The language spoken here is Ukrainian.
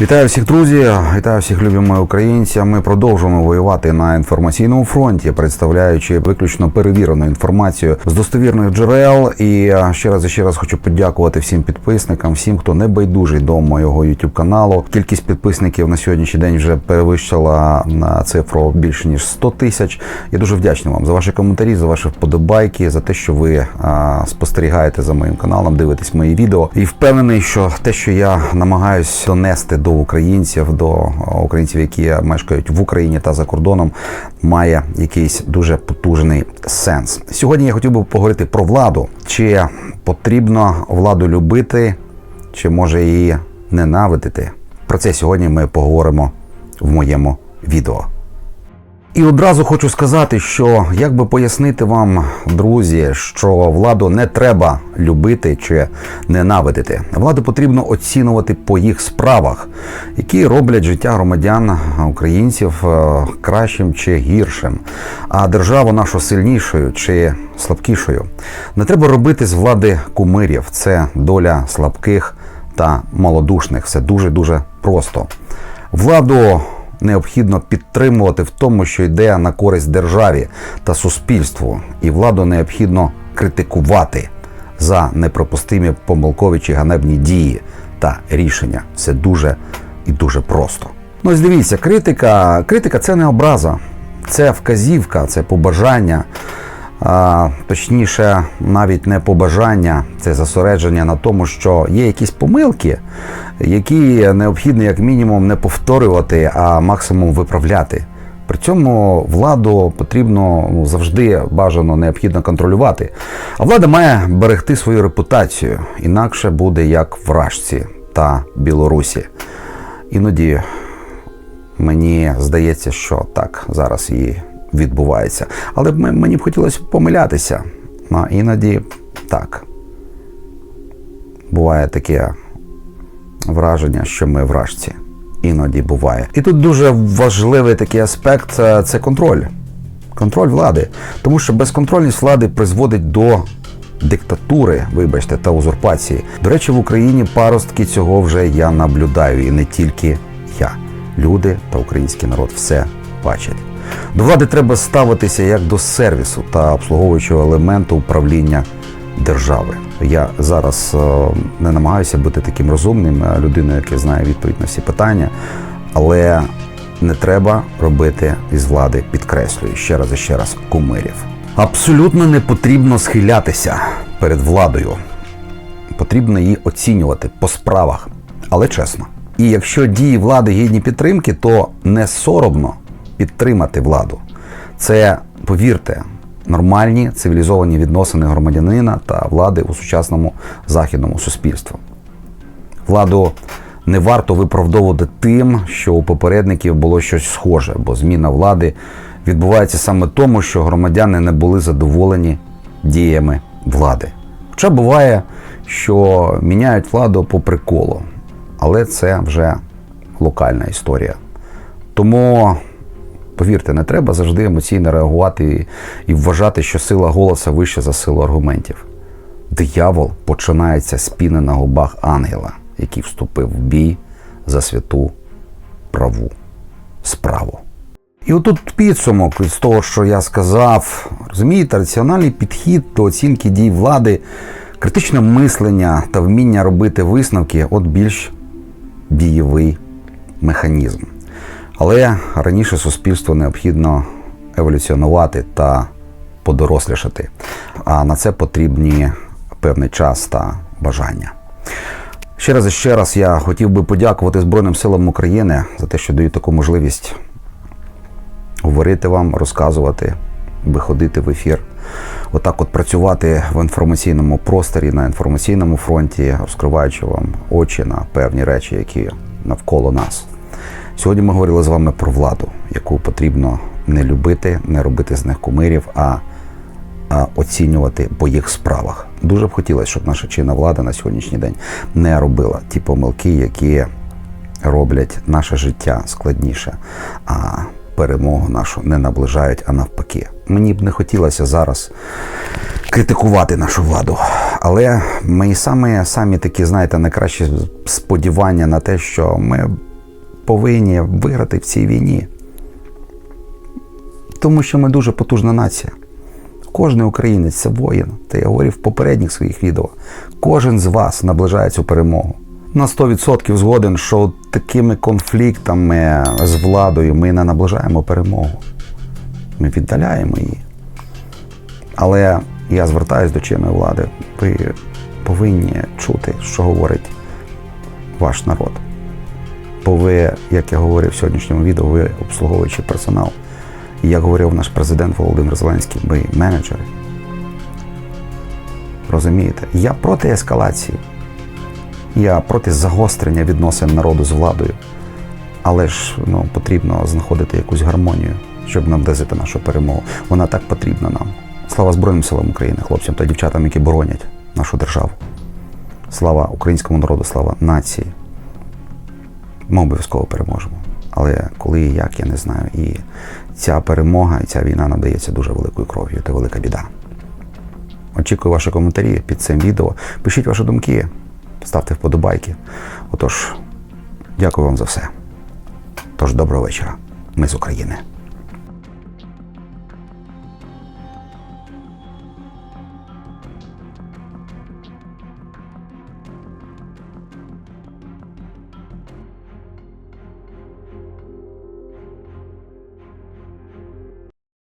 Вітаю всіх друзі, вітаю всіх любими українців. Ми продовжуємо воювати на інформаційному фронті, представляючи виключно перевірену інформацію з достовірних джерел. І ще раз і ще раз хочу подякувати всім підписникам, всім, хто не байдужий до моєго youtube каналу. Кількість підписників на сьогоднішній день вже перевищила на цифру більше ніж 100 тисяч. Я дуже вдячний вам за ваші коментарі, за ваші вподобайки, за те, що ви спостерігаєте за моїм каналом, дивитесь мої відео. І впевнений, що те, що я намагаюсь донести до українців, до українців, які мешкають в Україні та за кордоном, має якийсь дуже потужний сенс. Сьогодні я хотів би поговорити про владу. Чи потрібно владу любити, чи може її ненавидити? Про це сьогодні ми поговоримо в моєму відео. І одразу хочу сказати, що як би пояснити вам, друзі, що владу не треба любити чи ненавидити. Владу потрібно оцінювати по їх справах, які роблять життя громадян українців е, кращим чи гіршим, а державу нашу сильнішою чи слабкішою. Не треба робити з влади кумирів. Це доля слабких та малодушних. Все дуже дуже просто. Владу необхідно підтримувати в тому, що йде на користь державі та суспільству, і владу необхідно критикувати за неприпустимі помилкові чи ганебні дії та рішення. Це дуже і дуже просто. Ну, ось дивіться, критика, критика це не образа, це вказівка, це побажання. А, точніше, навіть не побажання, це зосередження на тому, що є якісь помилки, які необхідно як мінімум не повторювати, а максимум виправляти. При цьому владу потрібно ну, завжди бажано необхідно контролювати. А влада має берегти свою репутацію, інакше буде як в Рашці та Білорусі. Іноді мені здається, що так зараз і відбувається. Але мені б хотілося помилятися. А іноді так. Буває таке враження, що ми вражці. Іноді буває. І тут дуже важливий такий аспект е, це контроль. Контроль влади. Тому що безконтрольність влади призводить до диктатури, вибачте, та узурпації. До речі, в Україні паростки цього вже я наблюдаю, і не тільки я. Люди та український народ все бачать. До влади треба ставитися як до сервісу та обслуговуючого елементу управління держави. Я зараз е, не намагаюся бути таким розумним е, людиною, яка знає відповідь на всі питання, але не треба робити із влади, підкреслюю ще раз і ще раз кумирів. Абсолютно не потрібно схилятися перед владою. Потрібно її оцінювати по справах, але чесно. І якщо дії влади гідні підтримки, то не соромно підтримати владу. Це, повірте, нормальні цивілізовані відносини громадянина та влади у сучасному західному суспільстві. Владу не варто виправдовувати тим, що у попередників було щось схоже, бо зміна влади відбувається саме тому, що громадяни не були задоволені діями влади. Хоча буває, що міняють владу по приколу, але це вже локальна історія. Тому повірте, не треба завжди емоційно реагувати і, і вважати, що сила голоса вища за силу аргументів. Диявол починається з піни на губах ангела, який вступив в бій за святу праву справу. І отут підсумок з того, що я сказав, розумієте, раціональний підхід до оцінки дій влади, критичне мислення та вміння робити висновки от більш дієвий механізм. Але раніше суспільство необхідно еволюціонувати та подорослішати. А на це потрібні певний час та бажання. Ще раз і ще раз я хотів би подякувати Збройним силам України за те, що дають таку можливість говорити вам, розказувати, виходити в ефір. Отак от працювати в інформаційному просторі, на інформаційному фронті, розкриваючи вам очі на певні речі, які навколо нас. Сьогодні ми говорили з вами про владу, яку потрібно не любити, не робити з них кумирів, а, а оцінювати по їх справах. Дуже б хотілося, щоб наша чинна влада на сьогоднішній день не робила ті помилки, які роблять наше життя складніше, а перемогу нашу не наближають, а навпаки. Мені б не хотілося зараз критикувати нашу владу. Але мої самі, самі такі, знаєте, найкращі сподівання на те, що ми повинні виграти в цій війні. Тому що ми дуже потужна нація. Кожен українець це воїн. Та я говорив в попередніх своїх відео. Кожен з вас наближає цю перемогу. На 100% згоден, що такими конфліктами з владою ми не наближаємо перемогу. Ми віддаляємо її. Але я звертаюся до чинної влади. Ви повинні чути, що говорить ваш народ. Бо ви, як я говорив в сьогоднішньому відео, ви обслуговуючий персонал. І як говорив наш президент Володимир Зеленський, ви менеджери. Розумієте? Я проти ескалації. Я проти загострення відносин народу з владою. Але ж ну, потрібно знаходити якусь гармонію, щоб наблизити нашу перемогу. Вона так потрібна нам. Слава Збройним силам України, хлопцям та дівчатам, які боронять нашу державу. Слава українському народу, слава нації. Ми обов'язково переможемо. Але коли і як, я не знаю. І ця перемога і ця війна надається дуже великою кров'ю. Це велика біда. Очікую ваші коментарі під цим відео. Пишіть ваші думки, ставте вподобайки. Отож, дякую вам за все. Тож доброго вечора. Ми з України.